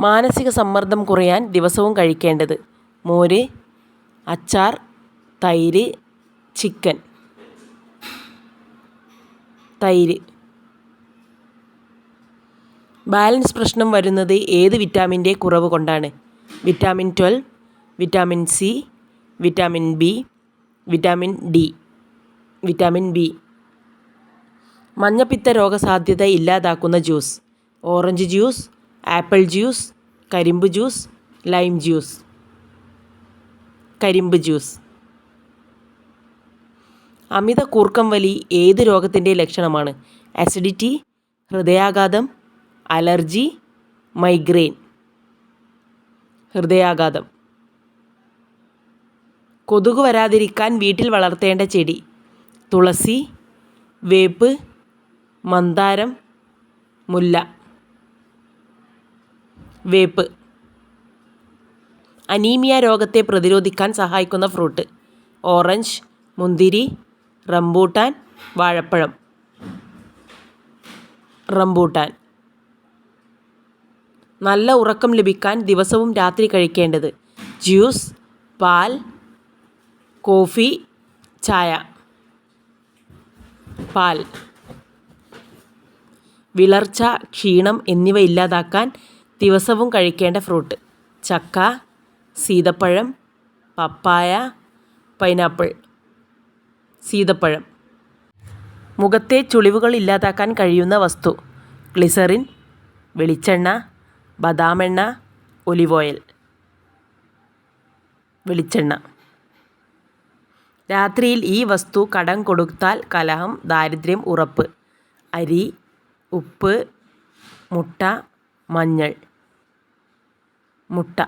മാനസിക സമ്മർദ്ദം കുറയാൻ ദിവസവും കഴിക്കേണ്ടത് മോര് അച്ചാർ തൈര് ചിക്കൻ. തൈര്. ബാലൻസ് പ്രശ്നം വരുന്നത് ഏത് വിറ്റാമിന്റെ കുറവ് കൊണ്ടാണ്? Vitamin twelve vitamin C vitamin B vitamin D vitamin B. മഞ്ഞപ്പിത്ത രോഗസാധ്യത ഇല്ലാതാക്കുന്ന juice. Orange juice apple juice കരിമ്പ് ജ്യൂസ് ലൈം ജ്യൂസ്. കരിമ്പ് ജ്യൂസ്. അമിത കൂർക്കം വലി ഏത് രോഗത്തിന്റെ ലക്ഷണമാണ്? അസിഡിറ്റി ഹൃദയാഘാതം അലർജി മൈഗ്രെയിൻ. ഹൃദയാഘാതം. കൊതുക് വരാതിരിക്കാൻ വീട്ടിൽ വളർത്തേണ്ട ചെടി. തുളസി വേപ്പ് മന്ദാരം മുല്ല. വേപ്പ്. അനീമിയ രോഗത്തെ പ്രതിരോധിക്കാൻ സഹായിക്കുന്ന ഫ്രൂട്ട്. ഓറഞ്ച് മുന്തിരി റംബൂട്ടാൻ വാഴപ്പഴം. റംബൂട്ടാൻ. നല്ല ഉറക്കം ലഭിക്കാൻ ദിവസവും രാത്രി കഴിക്കേണ്ടത്. ജ്യൂസ് പാൽ കോഫി ചായ. പാൽ. വിളർച്ച ക്ഷീണം എന്നിവ ഇല്ലാതാക്കാൻ ദിവസവും കഴിക്കേണ്ട ഫ്രൂട്ട് ചക്ക സീതപ്പഴം പപ്പായ പൈനാപ്പിൾ സീതപ്പഴം. മുഖത്തെ ചുളിവുകൾ ഇല്ലാതാക്കാൻ കഴിയുന്ന വസ്തു. ഗ്ലിസറിൻ വെളിച്ചെണ്ണ ബദാമെണ്ണ ഒലിവ് ഓയിൽ വെളിച്ചെണ്ണ. രാത്രിയിൽ ഈ വസ്തു കടം കൊടുത്താൽ കലഹം ദാരിദ്ര്യം ഉറപ്പ്. അരി ഉപ്പ് മുട്ട മഞ്ഞൾ മുട്ട.